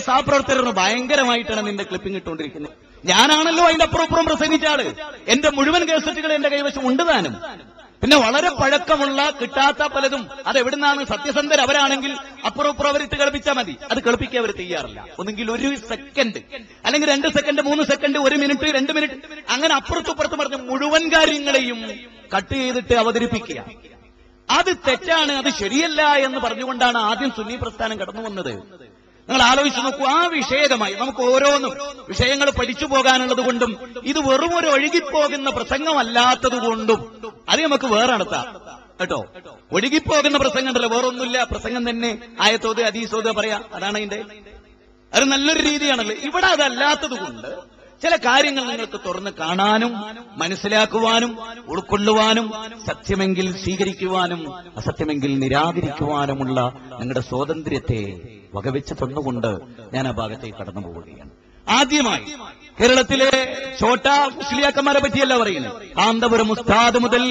സഹപ്രവർത്തകർ ഭയങ്കരമായിട്ടാണ് നിന്റെ ക്ലിപ്പിംഗ് ഇട്ടുകൊണ്ടിരിക്കുന്നത്. ഞാനാണല്ലോ അതിന്റെ അപ്പുറം ഇപ്പുറം പ്രസംഗിച്ച ആൾ. എന്റെ മുഴുവൻ കേസറ്റുകൾ എന്റെ കൈവശം ഉണ്ട് താനും. പിന്നെ വളരെ പഴക്കമുള്ള കിട്ടാത്ത പലതും അത് എവിടുന്നാണ്? സത്യസന്ധർ അവരാണെങ്കിൽ അപ്പുറം ഇപ്പുറം അവരിട്ട് കളിപ്പിച്ചാൽ മതി. അത് കളിപ്പിക്കാൻ അവർ തയ്യാറില്ല. ഒന്നെങ്കിൽ ഒരു സെക്കൻഡ് അല്ലെങ്കിൽ രണ്ട് സെക്കൻഡ് മൂന്ന് സെക്കൻഡ് ഒരു മിനിറ്റ് രണ്ട് മിനിറ്റ് അങ്ങനെ അപ്പുറത്തും ഇപ്പുറത്തും പറഞ്ഞ മുഴുവൻ കാര്യങ്ങളെയും കട്ട് ചെയ്തിട്ട് അവതരിപ്പിക്കുക. അത് തെറ്റാണ് അത് ശരിയല്ല എന്ന് പറഞ്ഞുകൊണ്ടാണ് ആദ്യം സുന്നി പ്രസ്ഥാനം കടന്നു വന്നത് നിങ്ങൾ ആലോചിച്ച് നോക്കൂ ആ വിഷയകമായി നമുക്ക് ഓരോന്നും വിഷയങ്ങൾ പഠിച്ചു പോകാനുള്ളത് കൊണ്ടും ഇത് വെറും ഒരു ഒഴുകിപ്പോകുന്ന പ്രസംഗമല്ലാത്തത് കൊണ്ടും അത് നമുക്ക് വേറെ നടത്താം. കേട്ടോ? ഒഴുകിപ്പോകുന്ന പ്രസംഗം ഉണ്ടല്ലോ വേറൊന്നുമില്ല. പ്രസംഗം തന്നെ ആയത്തോത് അതീസോത് പറയാ. അതാണ് അതിന്റെ അത് നല്ലൊരു രീതിയാണല്ലോ. ഇവിടെ അതല്ലാത്തത് കൊണ്ട് ചില കാര്യങ്ങൾ നിങ്ങൾക്ക് തുറന്ന് കാണാനും മനസ്സിലാക്കുവാനും ഉൾക്കൊള്ളുവാനും സത്യമെങ്കിൽ സ്വീകരിക്കുവാനും അസത്യമെങ്കിൽ നിരാകരിക്കുവാനുമുള്ള നിങ്ങളുടെ സ്വാതന്ത്ര്യത്തെ വകവെച്ച് തന്നുകൊണ്ട് ഞാൻ ആ ഭാഗത്തേക്ക് കടന്നു പോവുകയാണ്. ആദ്യമായി കേരളത്തിലെ ഛോട്ട മുസ്ലിയാക്കന്മാരെ പറ്റിയല്ല പറയുന്നത്. കാന്തപുരം ഉസ്താദ് മുതൽ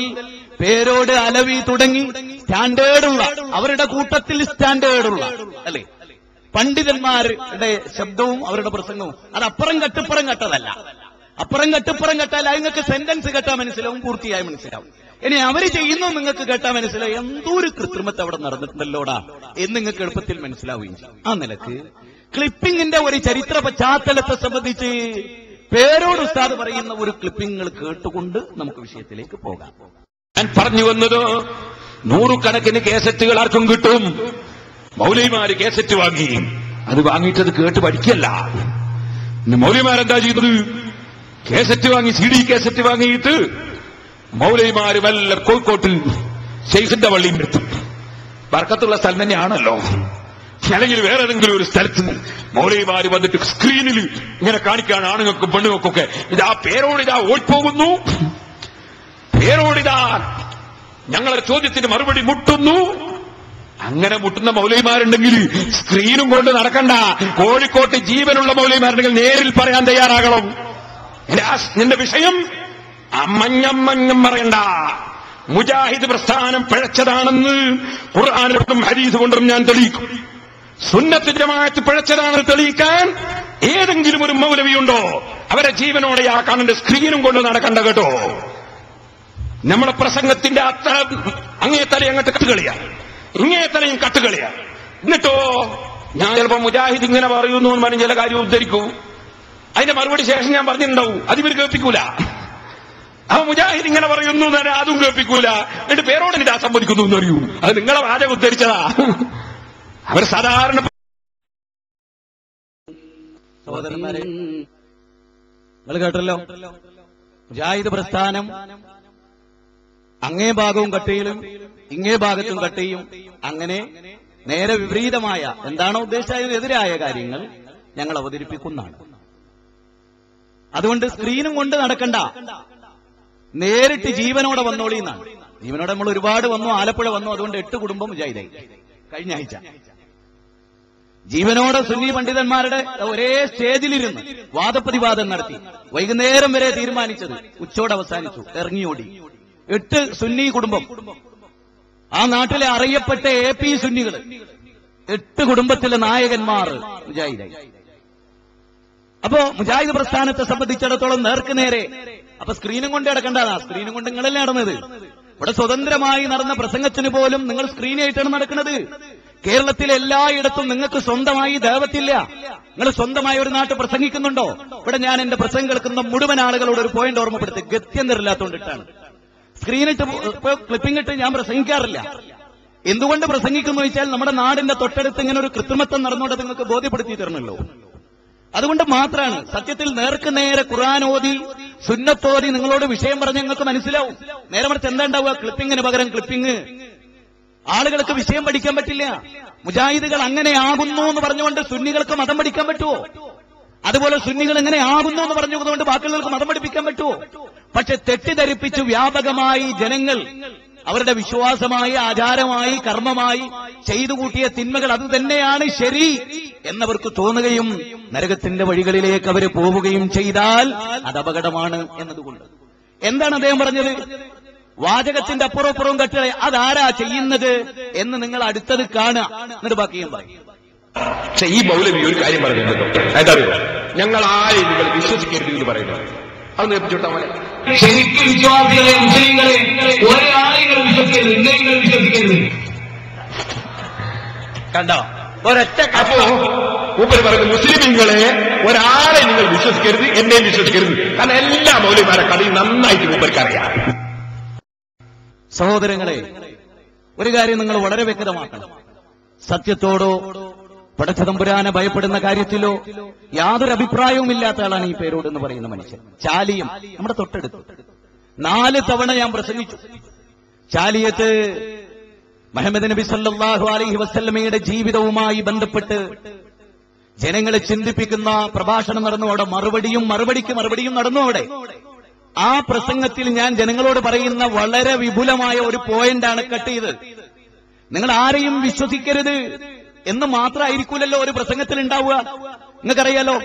പേരോട് അലവി തുടങ്ങി സ്റ്റാൻഡേർഡുള്ള അവരുടെ കൂട്ടത്തിൽ സ്റ്റാൻഡേർഡുള്ള അല്ലേ? പണ്ഡിതന്മാരുടെ ശബ്ദവും അവരുടെ പ്രസംഗവും. അത് അപ്പുറം കട്ടിപ്പുറം കട്ടതല്ല. അപ്പുറം കട്ടിപ്പുറം കട്ടാൽ നിങ്ങൾക്ക് സെന്റൻസ് കേട്ടാൽ മനസ്സിലാവും പൂർത്തിയായി മനസ്സിലാവും. ഇനി അവർ ചെയ്യുന്നു നിങ്ങൾക്ക് കേട്ടാൽ മനസ്സിലാവും. എന്തോ ഒരു കൃത്രിമത്തെ അവിടെ നടന്നിട്ടുണ്ടല്ലോടാ എന്ന് നിങ്ങൾക്ക് എളുപ്പത്തിൽ മനസ്സിലാവുകയും ചെയ്യും. ആ നിലയ്ക്ക് ക്ലിപ്പിംഗിന്റെ ഒരു ചരിത്ര പശ്ചാത്തലത്തെ സംബന്ധിച്ച് പേരോട് ഉസ്താദ് പറയുന്ന ഒരു ക്ലിപ്പിംഗുകൾ കേട്ടുകൊണ്ട് നമുക്ക് വിഷയത്തിലേക്ക് പോകാം. ഞാൻ പറഞ്ഞു വന്നത് നൂറുകണക്കിന് കേസറ്റുകൾ ആർക്കും കിട്ടും. മൗലൈമാര് കേസറ്റ് വാങ്ങി. അത് വാങ്ങിയിട്ടത് കേട്ട് പഠിക്കല്ല. മൗലൈമാരെന്താ ചെയ്തത്? കേസറ്റ് വാങ്ങി സി ഡി കേസറ്റ് വാങ്ങിയിട്ട് മൗലൈമാര് വല്ല കോഴിക്കോട്ടിൽ ഷെയ്ഖിന്റെ വള്ളിയും എടുത്തു. വർക്കത്തുള്ള സ്ഥലം തന്നെയാണല്ലോ. അല്ലെങ്കിൽ വേറെ ഏതെങ്കിലും ഒരു സ്ഥലത്ത് മൗലൈമാര് വന്നിട്ട് സ്ക്രീനിൽ ഇങ്ങനെ കാണിക്കാണ് ആണുങ്ങൾക്കും പെണ്ണുങ്ങൾക്കൊക്കെ. ഇതാ പേരോട് ഇതാ ഓടിപ്പോകുന്നു. പേരോടിതാ ഞങ്ങളെ ചോദ്യത്തിന് മറുപടി മുട്ടുന്നു. അങ്ങനെ മുട്ടുന്ന മൗലൈമാരുണ്ടെങ്കിൽ സ്ക്രീനും കൊണ്ട് നടക്കണ്ട. കോഴിക്കോട്ട് ജീവനുള്ള മൗലൈമാരുണ്ടെങ്കിൽ നേരിൽ പറയാൻ തയ്യാറാകണം. നിന്റെ വിഷയം അമ്മഞ്ഞമ്മഞ്ഞം പറയണ്ട. മുജാഹിദ് പ്രസ്ഥാനം പിഴച്ചതാണെന്ന് ഖുർആാനും ഹരീസ് കൊണ്ടും ഞാൻ തെളിയിക്കും. സുന്നത്ത് ജമാഅത്ത് പിഴച്ചതാണെന്ന് തെളിയിക്കാൻ ഏതെങ്കിലും ഒരു മൗലവിയുണ്ടോ? അവരെ ജീവനോടെ ആ സ്ക്രീനും കൊണ്ട് നടക്കണ്ട കേട്ടോ. നമ്മുടെ പ്രസംഗത്തിന്റെ അത്ര അങ്ങേ തല അങ്ങോട്ട് കട്ടുകളിയാ ഇങ്ങേ തലയും കട്ടുകളിയാ എന്നിട്ടോ? ഞാൻ ചിലപ്പോ മുജാഹിദ് ഇങ്ങനെ പറയുന്നു എന്ന് പറഞ്ഞ് ചില കാര്യം ഉദ്ധരിക്കൂ. അതിന്റെ മറുപടി ശേഷം ഞാൻ പറഞ്ഞിട്ടുണ്ടാവും. അതിവർ കേൾപ്പിക്കൂല. അവ മുജാഹിദ് ഇങ്ങനെ പറയുന്നു എന്ന് അതും കേൾപ്പിക്കൂല. എന്നിട്ട് പേരോട് എനിക്ക് സമ്മതിക്കുന്നു എന്ന് അറിയൂ അത് നിങ്ങളെ വാചകം ഉദ്ധരിച്ചതാ. അവർ സാധാരണ സഹോദരന്മാരെ നിങ്ങൾ കേട്ടല്ലോ? മുജാഹിദ് പ്രസ്ഥാനം അങ്ങേ ഭാഗവും കട്ടയിലും ഇങ്ങേ ഭാഗത്തും കട്ട് ചെയ്യും അങ്ങനെ നേരെ വിപരീതമായ എന്താണോ ഉദ്ദേശിച്ചതിന് എതിരായ കാര്യങ്ങൾ ഞങ്ങൾ അവതരിപ്പിക്കുന്നതാണ്. അതുകൊണ്ട് സ്ക്രീനും കൊണ്ട് നടക്കണ്ട. നേരിട്ട് ജീവനോടെ വന്നോളി എന്നാണ്. ജീവനോടെ നമ്മൾ ഒരുപാട് വന്നു ആലപ്പുഴ വന്നു അതുകൊണ്ട് എട്ട് കുടുംബം മുജാഹിദായി. കഴിഞ്ഞ ആഴ്ച. ജീവനോടെ സുന്നി പണ്ഡിതന്മാരുടെ ഒരേ സ്റ്റേജിലിരുന്ന് വാദപ്രതിവാദം നടത്തി. വൈകുന്നേരം വരെ തീരുമാനിച്ചത് ഉച്ചോടെ അവസാനിച്ചു ഇറങ്ങിയോടി. എട്ട് സുന്നി കുടുംബം. ആ നാട്ടിലെ അറിയപ്പെട്ട എ പി സുന്നികൾ എട്ട് കുടുംബത്തിലെ നായകന്മാർ മുജാഹിദ് അപ്പോ മുജാഹിദ് പ്രസ്ഥാനത്തെ സംബന്ധിച്ചിടത്തോളം നേർക്ക് നേരെ അപ്പൊ സ്ക്രീനും കൊണ്ട് കിടക്കേണ്ടതാ സ്ക്രീനും കൊണ്ട് നിങ്ങളല്ലേ നടന്നത്. ഇവിടെ സ്വതന്ത്രമായി നടന്ന പ്രസംഗത്തിന് പോലും നിങ്ങൾ സ്ക്രീനായിട്ടാണ് നടക്കുന്നത്. കേരളത്തിലെ എല്ലായിടത്തും നിങ്ങൾക്ക് സ്വന്തമായി ദേവത്തില്ല. നിങ്ങൾ സ്വന്തമായി ഒരു നാട്ട് പ്രസംഗിക്കുന്നുണ്ടോ? ഇവിടെ ഞാൻ എന്റെ പ്രസംഗം കേൾക്കുന്ന മുഴുവൻ ആളുകളോട് ഒരു പോയിന്റ് ഓർമ്മപ്പെടുത്തി ഗത്യന്തരില്ലാത്തോണ്ടിട്ടാണ് സ്ക്രീനിട്ട് ക്ലിപ്പിംഗ് ഇട്ട് ഞാൻ പ്രസംഗിക്കാറില്ല. എന്തുകൊണ്ട് പ്രസംഗിക്കുന്നു വെച്ചാൽ നമ്മുടെ നാടിന്റെ തൊട്ടടുത്ത് ഇങ്ങനെ ഒരു കൃത്രിമത്വം നടന്നുകൊണ്ട് നിങ്ങൾക്ക് ബോധ്യപ്പെടുത്തി തരണല്ലോ അതുകൊണ്ട് മാത്രമാണ് സത്യത്തിൽ നേർക്ക് നേരെ ഓതി സുന്നത്തോതി നിങ്ങളോട് വിഷയം പറഞ്ഞ് നിങ്ങൾക്ക് മനസ്സിലാവും. നേരെ മറിച്ച് എന്താ ഉണ്ടാവുക? ക്ലിപ്പിങ്ങിന് പകരം ക്ലിപ്പിംഗ് ആളുകൾക്ക് വിഷയം പഠിക്കാൻ പറ്റില്ല. മുജാഹിദുകൾ അങ്ങനെ ആകുന്നു എന്ന് പറഞ്ഞുകൊണ്ട് സുന്നികൾക്ക് മതം പഠിക്കാൻ പറ്റുമോ അതുപോലെ സുന്നികൾ എങ്ങനെ ആകുന്നു എന്ന് പറഞ്ഞു കൊണ്ട് ബാക്കിയുള്ളവർക്ക് മതം പഠിപ്പിക്കാൻ പറ്റുമോ? പക്ഷെ തെറ്റിദ്ധരിപ്പിച്ചു വ്യാപകമായി ജനങ്ങൾ അവരുടെ വിശ്വാസമായി ആചാരമായി കർമ്മമായി ചെയ്തു കൂട്ടിയ തിന്മകൾ അത് തന്നെയാണ് ശരി എന്നവർക്ക് തോന്നുകയും നരകത്തിന്റെ വഴികളിലേക്ക് അവർ പോവുകയും ചെയ്താൽ അത് അപകടമാണ് എന്നതുകൊണ്ട്. എന്താണ് അദ്ദേഹം പറഞ്ഞത്? വാചകത്തിന്റെ അപ്പുറപ്പുറവും കട്ടുകളെ അതാരാ ചെയ്യുന്നത് എന്ന് നിങ്ങൾ അടുത്തത് കാണുക. എന്നിട്ട് ബാക്കിയും പറയും. പക്ഷെ ഈ മൗലവി ഒരു കാര്യം പറഞ്ഞിട്ടുണ്ടോ അതറിയോ ഞങ്ങൾ ആരെയും നിങ്ങൾ വിശ്വസിക്കരുത് എന്ന് പറയുന്നത് അത് നേപ്പിച്ചോട്ടാ പോലെ ശരിക്കും വിശ്വാസികളെ മുസ്ലിങ്ങളെ വിശ്വസിക്കരുത്. വിശ്വസിക്കരുത്. കണ്ടോ? ഒരൊറ്റ അപ്പോ മൂപ്പര് പറയുന്നു മുസ്ലിമിങ്ങളെ ഒരാളെ നിങ്ങൾ വിശ്വസിക്കരുത് എന്നെയും വിശ്വസിക്കരുത്. കാരണം എല്ലാ മൗലിമാരെ കളി നന്നായിട്ട് മൂപ്പർക്ക് അറിയാം. സഹോദരങ്ങളെ ഒരു കാര്യം നിങ്ങൾ വളരെ വ്യക്തമാക്കണം. സത്യത്തോടോ പടച്ചതമ്പുരാനെ ഭയപ്പെടുന്ന കാര്യത്തിലോ യാതൊരു അഭിപ്രായവും ഇല്ലാത്ത ആളാണ് ഈ പേരോട് എന്ന് പറയുന്ന മനുഷ്യൻ. ചാലിയം നമ്മുടെ തൊട്ടടുത്ത്. നാല് തവണ ഞാൻ പ്രസംഗിച്ചു. ചാലിയത്ത് മുഹമ്മദ് നബി സല്ലാഹു അലൈഹി വസല്ലമയുടെ ജീവിതവുമായി ബന്ധപ്പെട്ട് ജനങ്ങളെ ചിന്തിപ്പിക്കുന്ന പ്രഭാഷണം നടന്നു അവിടെ. മറുപടിയും മറുപടിക്ക് മറുപടിയും നടന്നു അവിടെ. ആ പ്രസംഗത്തിൽ ഞാൻ ജനങ്ങളോട് പറയുന്ന വളരെ വിപുലമായ ഒരു പോയിന്റാണ് കട്ട് ചെയ്തത്. നിങ്ങൾ ആരെയും വിശ്വസിക്കരുത്. എന്ന് മാത്രമായിരിക്കൂലല്ലോ ഒരു പ്രസംഗത്തിൽ ഉണ്ടാവുക നിങ്ങൾക്കറിയാലോ?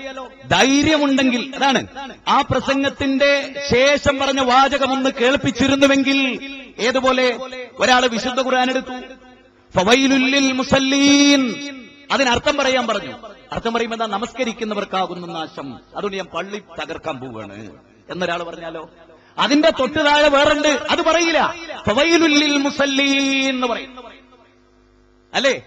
ധൈര്യമുണ്ടെങ്കിൽ അതാണ്. ആ പ്രസംഗത്തിന്റെ ശേഷം പറഞ്ഞ വാചകമൊന്ന് കേൾപ്പിച്ചിരുന്നുവെങ്കിൽ ഏതുപോലെ? ഒരാൾ വിശുദ്ധ ഖുർആൻ എടുത്തു. ഫവൈലുല്ലിൽ മുസല്ലീൻ. അതിനർത്ഥം പറയാൻ പറഞ്ഞു. അർത്ഥം പറയുമ്പോൾ എന്താ? നമസ്കരിക്കുന്നവർക്കാകുന്ന നാശം. അതുകൊണ്ട് ഞാൻ പള്ളി തകർക്കാൻ പോവാണ്. എന്നൊരാൾ പറഞ്ഞാലോ? അതിന്റെ തൊട്ട് താഴെ വേറുണ്ട്. അത് പറയില്ല. ഫവൈലുല്ലിൽ മുസല്ലീൻ എന്ന് പറയും. അല്ലേ?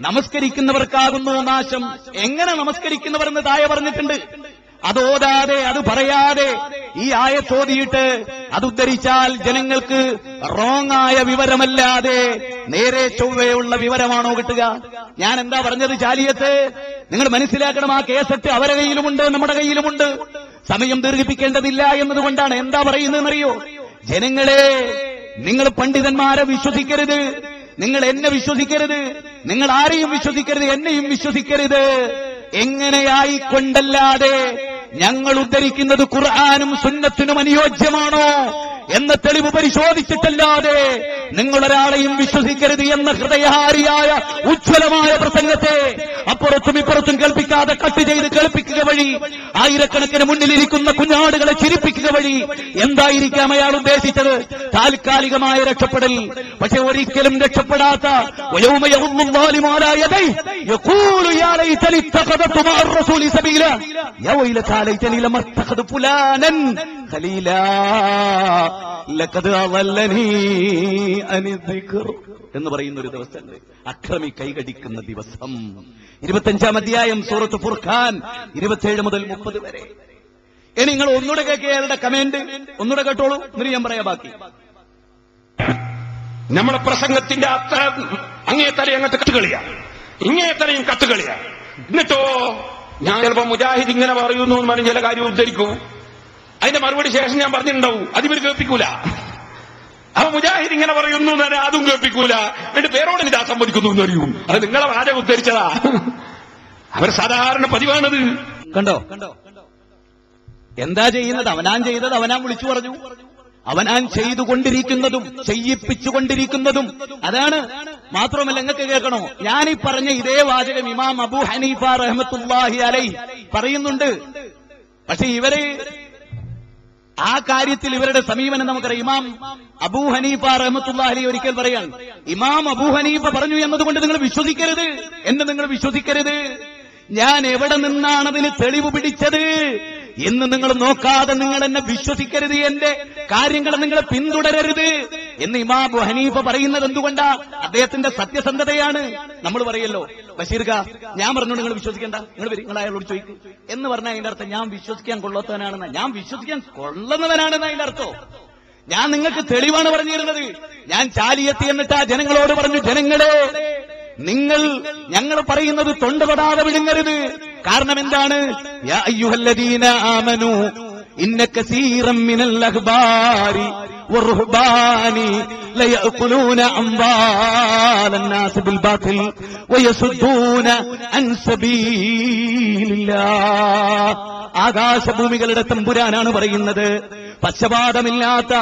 നമസ്കരിക്കുന്നവർക്കാകുന്നു നാശം. എങ്ങനെ നമസ്കരിക്കുന്നവർ എന്ന് താഴെ പറഞ്ഞിട്ടുണ്ട്. അത് ഓതാതെ അത് പറയാതെ ഈ ആയ ചോദിയിട്ട് അത് ഉദ്ധരിച്ചാൽ ജനങ്ങൾക്ക് റോങ് ആയ വിവരമല്ലാതെ നേരെ ചൊവ്വയുള്ള വിവരമാണോ കിട്ടുക? ഞാൻ എന്താ പറഞ്ഞത് ചാലിയത്ത്? നിങ്ങൾ മനസ്സിലാക്കണം ആ കേസറ്റ് അവരെ കയ്യിലുമുണ്ട് നമ്മുടെ കയ്യിലുമുണ്ട്. സമയം ദീർഘിപ്പിക്കേണ്ടതില്ല എന്നതുകൊണ്ടാണ് എന്താ പറയുന്നതെന്നറിയോ? ജനങ്ങളെ നിങ്ങൾ പണ്ഡിതന്മാരെ വിശ്വസിക്കരുത്. നിങ്ങൾ എന്നെ വിശ്വസിക്കരുത്. നിങ്ങൾ ആരെയും വിശ്വസിക്കരുത് എന്നെയും വിശ്വസിക്കരുത്. എങ്ങനെയായി കൊണ്ടല്ലാതെ ഞങ്ങൾ ഉദ്ധരിക്കുന്നത് ഖുർആാനും സുന്നത്തിനും അനുയോജ്യമാണോ? എന്ന തെളിവ് പരിശോധിച്ചിട്ടല്ലാതെ നിങ്ങളൊരാളെയും വിശ്വസിക്കരുത് എന്ന ഹൃദയഹാരിയായ ഉജ്ജ്വലമായ പ്രസംഗത്തെ അപ്പുറത്തും ഇപ്പുറത്തും കേൾപ്പിക്കാതെ കട്ട് ചെയ്ത് കേൾപ്പിക്കുക വഴി ആയിരക്കണക്കിന് മുന്നിലിരിക്കുന്ന കുഞ്ഞാടുകളെ ചിരിപ്പിക്കുക വഴി എന്തായിരിക്കാം അയാൾ ഉദ്ദേശിച്ചത്? താൽക്കാലികമായ രക്ഷപ്പെടൽ. പക്ഷെ ഒരിക്കലും രക്ഷപ്പെടാത്ത ഖലീലാ ലഖദ് അവല്ലനീ അനിദ്ദിക്ർ എന്ന് പറയുന്ന ഒരു ദിവസമുണ്ട്. അക്രമി കൈകടിക്കുന്ന ദിവസം. ഇരുപത്തഞ്ചാം അധ്യായം സൂറത്ത് ഫുർഖാൻ ഇരുപത്തിയേഴ് മുതൽ മുപ്പത് വരെ. ഇനി നിങ്ങൾ ഒന്നുകൂടെ കേൾക്കുക അയാളുടെ കമന്റ് ഒന്നുകൂടെ കേട്ടോളൂ. എന്നിട്ട് ഞാൻ പറയാം ബാക്കി. നമ്മുടെ പ്രസംഗത്തിന്റെ അത്ര അങ്ങേ തല അങ്ങോട്ട് കത്തുകളിയാ. ഇങ്ങേ തലയും കത്തുകളിയാ. എന്നിട്ടോ ഞാൻ ചിലപ്പോ മുജാഹിദ് ഇങ്ങനെ പറയുന്നു എന്ന് പറഞ്ഞ് ചില കാര്യം ഉദ്ധരിക്കൂ. അതിന്റെ മറുപടി ശേഷം ഞാൻ പറഞ്ഞിട്ടുണ്ടാവും. അതിവർ കേൾപ്പിക്കൂല. അപ്പൊ മുജാഹിദ് ഇങ്ങനെ പറയുന്നു എന്ന് അതും കേൾപ്പിക്കൂല. എന്നിട്ട് പേരോട് ഇതാ സമ്മതിക്കുന്നു എന്ന് അറിയും അത് നിങ്ങളെ വാചകം ഉദ്ധരിച്ചതാ. അവർ സാധാരണ പതിവാണത്. കണ്ടോ? കണ്ടോ എന്താ ചെയ്യുന്നത്? അവനാൻ ചെയ്തത് അവനാൻ വിളിച്ചു പറഞ്ഞു. അവനാൻ ചെയ്തുകൊണ്ടിരിക്കുന്നതും ചെയ്യിപ്പിച്ചുകൊണ്ടിരിക്കുന്നതും. അതാണ്. മാത്രമല്ല നിങ്ങൾക്ക് കേൾക്കണോ? ഞാനീ പറഞ്ഞ ഇതേ വാചകം ഇമാം അബു ഹനീഫ റഹ്മത്തുല്ലാഹി അലൈ പറയുന്നുണ്ട്. പക്ഷെ ഇവർ ആ കാര്യത്തിൽ ഇവരുടെ സമീപനം നമുക്കറിയാം. ഇമാം അബൂ ഹനീഫ റഹ്മത്തുള്ളാഹി ഒരിക്കൽ പറയാൻ ഇമാം അബൂ ഹനീഫ പറഞ്ഞു എന്നതുകൊണ്ട് നിങ്ങൾ വിശ്വസിക്കരുത്. എന്ന് നിങ്ങൾ വിശ്വസിക്കരുത്. ഞാൻ എവിടെ നിന്നാണ് അതിന് തെളിവ് പിടിച്ചത്? എന്ന് നിങ്ങൾ നോക്കാതെ നിങ്ങൾ എന്നെ വിശ്വസിക്കരുത്. എന്റെ കാര്യങ്ങൾ നിങ്ങൾ പിന്തുടരരുത്. എന്ന് ഇമാം അബൂ ഹനീഫ പറയുന്നത് എന്തുകൊണ്ടാ? അദ്ദേഹത്തിന്റെ സത്യസന്ധതയാണ്. നമ്മൾ പറയല്ലോ ബഷീർക്ക ഞാൻ പറഞ്ഞു നിങ്ങൾ വിശ്വസിക്കണ്ട. നിങ്ങൾ വരും നിങ്ങൾ അയാളോട് ചോദിക്കും. എന്ന് പറഞ്ഞാൽ അതിന്റെ അർത്ഥം ഞാൻ വിശ്വസിക്കാൻ കൊള്ളാത്തവനാണെന്ന്. ഞാൻ വിശ്വസിക്കാൻ കൊള്ളുന്നവനാണെന്ന അതിന്റെ അർത്ഥം. ഞാൻ നിങ്ങൾക്ക് തെളിവാണ് പറഞ്ഞിരുന്നത്. ഞാൻ ചാലിയെത്തി എന്നിട്ട് ആ ജനങ്ങളോട് പറഞ്ഞു ജനങ്ങളെ നിങ്ങൾ ഞങ്ങൾ പറയുന്നത് തൊണ്ട തൊടാതെ വിഴുങ്ങരുത് കാരണം എന്താണ്? ആമനു ഇന്ന മിനൽ അഖ്ബാരി والرهبان ليأكلون أموال الناس بالباطل ويصدون عن سبيل الله ആകാശഭൂമികളുടെ തമ്പുരാനാണ് പറയുന്നത് പക്ഷപാതമില്ലാത്ത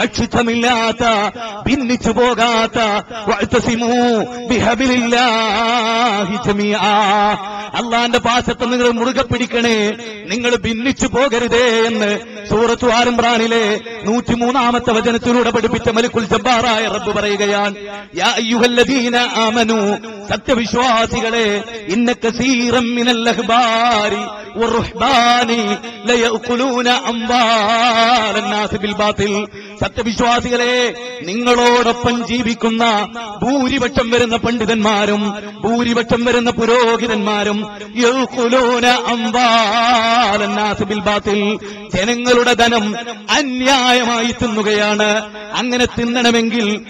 കക്ഷിത്വമില്ലാത്ത ഭിന്നിച്ചു പോകാത്ത അള്ളാന്റെ പാശത്ത് നിങ്ങൾ മുറുകെ പിടിക്കണേ നിങ്ങൾ ഭിന്നിച്ചു പോകരുതേ എന്ന് സൂറത്തു ആരംബ്രാനിലെ നൂറ്റിമൂന്നാമത്തെ വചനത്തിലൂടെ പഠിപ്പിച്ച മലിക്കുൽ ജബ്ബാറായ റബ്ബ് പറയുകയാണ് സത്യവിശ്വാസികളെ ഇന്ന കസീറം മിനൽ അഹ്ബാരി. സത്യവിശ്വാസികളെ നിങ്ങളോടൊപ്പം ജീവിക്കുന്ന ഭൂരിപക്ഷം വരുന്ന പണ്ഡിതന്മാരും ഭൂരിപക്ഷം വരുന്ന പുരോഹിതന്മാരും ജനങ്ങളുടെ ധനം അന്യായമായി തിന്നുകയാണ്. അങ്ങനെ തിന്നണമെങ്കിൽ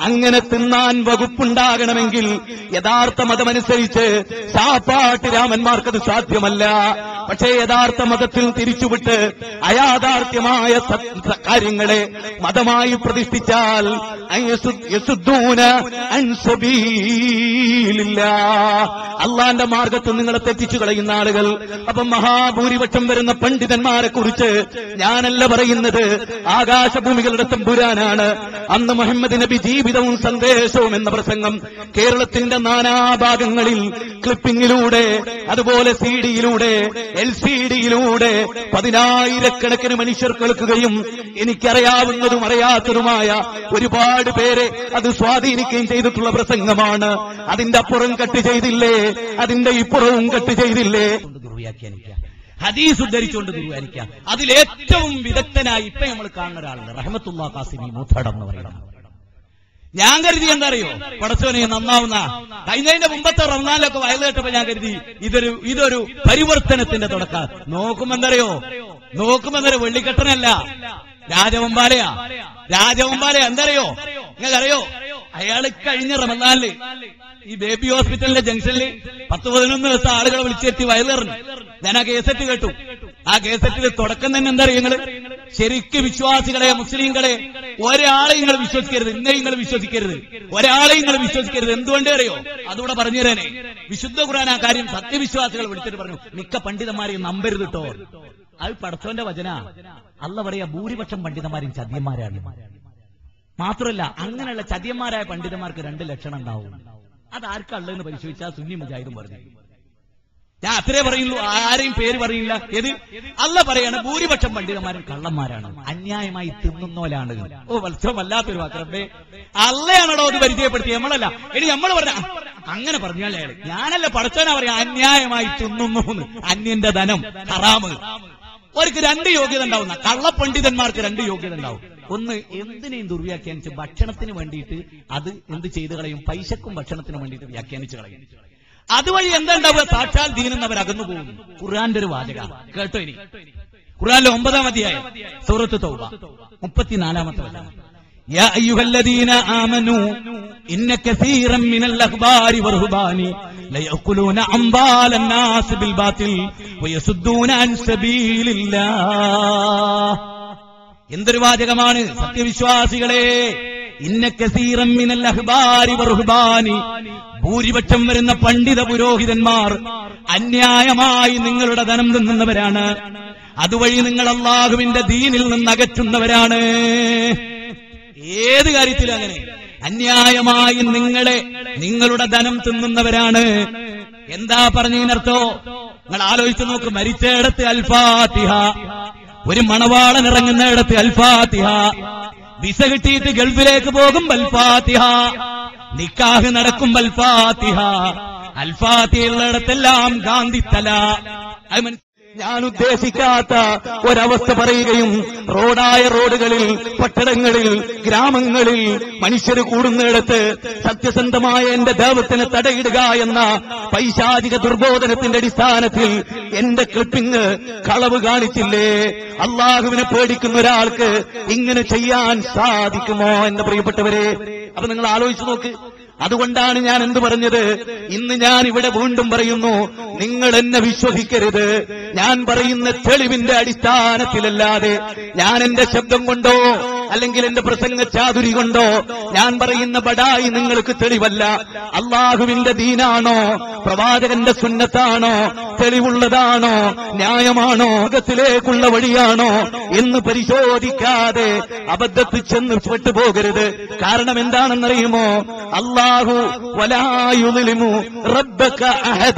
അങ്ങനെ തിന്നാൻ വകുപ്പുണ്ടാകണമെങ്കിൽ യഥാർത്ഥ മതമനുസരിച്ച് സാപ്പാട്ട് രാമന്മാർക്കത് സാധ്യമല്ല. പക്ഷേ യഥാർത്ഥ മതത്തിൽ തിരിച്ചുവിട്ട് അയാഥാർത്ഥ്യമായ കാര്യങ്ങളെ മതമായി പ്രതിഷ്ഠിച്ചാൽ അള്ളാന്റെ മാർഗത്തിൽ നിങ്ങളെ തെറ്റിച്ചു കളയുന്ന ആളുകൾ. അപ്പം മഹാഭൂരിപക്ഷം വരുന്ന പണ്ഡിതന്മാരെ കുറിച്ച് ഞാനല്ല പറയുന്നത്. ആകാശഭൂമികളുടെ തമ്പുരാനാണ്. അന്ന് മുഹമ്മദ് നബി ജീവിതവും സന്ദേശവും എന്ന പ്രസംഗം കേരളത്തിന്റെ നാനാഭാഗങ്ങളിൽ ക്ലിപ്പിംഗിലൂടെ അതുപോലെ സി ഡിയിലൂടെ എൽ സി ഡിയിലൂടെ പതിനായിരക്കണക്കിന് മനുഷ്യർ കേൾക്കുകയും എനിക്കറിയാവുന്നതും അറിയാത്തതുമായ ഒരുപാട് പേരെ അത് സ്വാധീനിക്കുകയും ചെയ്തിട്ടുള്ള പ്രസംഗമാണ്. അതിന്റെ അപ്പുറം കട്ട് ചെയ്തില്ലേ? അതിന്റെ ഇപ്പുറവും കട്ട് ചെയ്തില്ലേ? ഹദീസ് ഉദ്ധരിച്ചുകൊണ്ട് ദുരുവാനിക്കാം അതിലേറ്റവും വിദഗ്ധനായി ഇപ്പൊ നമ്മൾ കാണുന്ന ഒരാളുണ്ട്. റഹമത്തുള്ള കാസിമി മൂത്തടം എന്ന് പറയുന്നത്. ഞാൻ കരുതി എന്താ അറിയോ പടച്ചോനെ നന്നാവുന്ന. കഴിഞ്ഞതിന്റെ മുമ്പത്തെ റമദാനിലൊക്കെ വയൽ കേട്ടപ്പോ ഞാൻ കരുതി ഇതൊരു ഇതൊരു പരിവർത്തനത്തിന്റെ തുടക്കം. നോക്കുമ്പോ എന്തറിയോ വെള്ളിക്കെട്ടനല്ല. രാജവമ്പാലയാ. രാജവമ്പാലയ. എന്തറിയോ? നിങ്ങൾക്കറിയോ? അയാൾ കഴിഞ്ഞ റമദാനിൽ ഈ ബേബി ഹോസ്പിറ്റലിന്റെ ജംഗ്ഷനിൽ പത്ത് പതിനൊന്ന് ദിവസം ആളുകളെ വിളിച്ചെത്തി വയലേറിഞ്ഞു ഞാൻ ആ കേസറ്റ് കേട്ടു. ആ കേസറ്റിൽ തുടക്കം തന്നെ എന്താ നിങ്ങൾ? ശരിക്ക് വിശ്വാസികളെ മുസ്ലിങ്ങളെ ഒരാളെ നിങ്ങൾ വിശ്വസിക്കരുത്. ഇന്നെ നിങ്ങൾ വിശ്വസിക്കരുത്. ഒരാളെ നിങ്ങൾ വിശ്വസിക്കരുത്. എന്തുകൊണ്ടേ അറിയോ? അതുകൂടെ പറഞ്ഞു തരാനെ. വിശുദ്ധ ഖുറാൻ ആ കാര്യം സത്യവിശ്വാസികൾ വിളിച്ചിട്ട് പറഞ്ഞു. മിക്ക പണ്ഡിതന്മാരെയും നമ്പരുത് കേട്ടോ അത് പടച്ചോന്റെ വചന. അല്ല പറയാ ഭൂരിപക്ഷം പണ്ഡിതന്മാരും ചതിയന്മാരാണ്. മാത്രമല്ല അങ്ങനെയുള്ള ചതിയന്മാരായ പണ്ഡിതന്മാർക്ക് രണ്ട് ലക്ഷണം ഉണ്ടാവും. അതാർക്കള്ളെന്ന് പരിശോധിച്ചാൽ സുന്നി മുജാഹിദും പറഞ്ഞു. ഞാൻ അത്രേ പറയുള്ളൂ ആരെയും പേര് പറയില്ല. ഏത്? അല്ല പറയാണ് ഭൂരിപക്ഷം പണ്ഡിതന്മാരും കള്ളന്മാരാണ്. അന്യായമായി തിന്നുന്നോലാണ് ഓ വത്സരമല്ലാത്തൊരു വാക്കറബേ അല്ലയാണോ അത് പരിചയപ്പെടുത്തി നമ്മളല്ല. ഇനി നമ്മൾ പറഞ്ഞ അങ്ങനെ പറഞ്ഞാൽ ഞാനല്ല പഠിച്ചവനാ പറയാ അന്യായമായി തിന്നുന്നു. അന്യന്റെ ധനം ഹറാമ് അവർക്ക് രണ്ട് യോഗ്യത ഉണ്ടാവുന്ന കള്ളപ്പണ്ഡിതന്മാർക്ക് രണ്ട് യോഗ്യത ഉണ്ടാവും. ഒന്ന് എന്തിനേയും ദുർവ്യാഖ്യാനിച്ച് ഭക്ഷണത്തിന് വേണ്ടിയിട്ട് അത് എന്ത് ചെയ്തു കളയും? പൈസക്കും ഭക്ഷണത്തിന് വേണ്ടിയിട്ട് വ്യാഖ്യാനിച്ചു കളയും. അതുവഴി എന്താ ഉണ്ടാവുക സാക്ഷാൽ ദീനെന്ന് അവർ അകന്നു പോകും ഖുർആന്റെ ഒരു വാചക കേട്ടോ ഇനി ഖുർആനിലെ ഒമ്പതാം അധ്യായം സൂറത്ത് തൗബ മുപ്പത്തിനാലാമത്തെ വചനം يا أيها الذين آمنوا إن كثيرا من الأخبار والرهبان ليأكلون أموال الناس بالباطل ويصدون عن سبيل الله എന്തൊരു വാചകമാണ് സത്യവിശ്വാസികളെ അഹ്ബാരി ഭൂരിപക്ഷം വരുന്ന പണ്ഡിത പുരോഹിതന്മാർ അന്യായമായി നിങ്ങളുടെ ധനം തിന്നുന്നവരാണ്. അതുവഴി നിങ്ങൾ അള്ളാഹുവിന്റെ ദീനിൽ നിന്ന് അകറ്റുന്നവരാണ്. ഏത് കാര്യത്തിലും അങ്ങനെ. അന്യായമായി നിങ്ങളെ നിങ്ങളുടെ ധനം തിന്നുന്നവരാണ്. എന്താ പറഞ്ഞതിനർത്ഥോ? നിങ്ങൾ ആലോചിച്ചു നോക്ക്. മരിച്ചയിടത്ത് അൽഫാത്തിഹ. ഒരു മണവാളൻ ഇറങ്ങുന്നിടത്ത് അൽഫാത്തിഹ. വിസ കിട്ടിയിട്ട് ഗൾഫിലേക്ക് പോകും അൽഫാത്തിഹ നിക്കാഹ് നടക്കും അൽഫാത്തിഹ അൽഫാത്തിയുള്ളിടത്തെല്ലാം ഗാന്ധിത്തല അത് മനസ്സി- ഞാൻ ഉദ്ദേശിക്കാത്ത ഒരവസ്ഥ പറയുകയും റോഡായ റോഡുകളിൽ പട്ടണങ്ങളിൽ ഗ്രാമങ്ങളിൽ മനുഷ്യർ കൂടുന്നിടത്ത് സത്യസന്ധമായ എന്റെ ദേവത്തിന് തടയിടുക എന്ന പൈശാചിക ദുർബോധനത്തിന്റെ അടിസ്ഥാനത്തിൽ എന്റെ ക്ലിപ്പിംഗ് കളവ് കാണിച്ചില്ലേ? അള്ളാഹുവിനെ പേടിക്കുന്ന ഒരാൾക്ക് ഇങ്ങനെ ചെയ്യാൻ സാധിക്കുമോ എന്റെ പ്രിയപ്പെട്ടവരെ? അപ്പൊ നിങ്ങൾ ആലോചിച്ചു നോക്ക്. അതുകൊണ്ടാണ് ഞാൻ എന്തു പറഞ്ഞത്? ഇന്ന് ഞാൻ ഇവിടെ വീണ്ടും പറയുന്നു നിങ്ങൾ എന്നെ വിശ്വസിക്കരുത്. ഞാൻ പറയുന്ന തെളിവിന്റെ അടിസ്ഥാനത്തിലല്ലാതെ ഞാൻ എന്റെ ശബ്ദം കൊണ്ടോ അല്ലെങ്കിൽ എന്റെ പ്രസംഗ ചാതുരി കൊണ്ടോ? ഞാൻ പറയുന്ന ബടായി നിങ്ങൾക്ക് തെളിവല്ല. അള്ളാഹുവിന്റെ ദീനാണോ? പ്രവാചകന്റെ സുന്നത്താണോ? തെളിവുള്ളതാണോ? ന്യായമാണോ? അകത്തിലേക്കുള്ള വഴിയാണോ? എന്ന് പരിശോധിക്കാതെ അബദ്ധത്തിൽ ചെന്ന് പെട്ടുപോകരുത് കാരണം എന്താണെന്നറിയുമോ? അള്ളാഹു വലായുലിമു റബ്ബക്ക അഹദ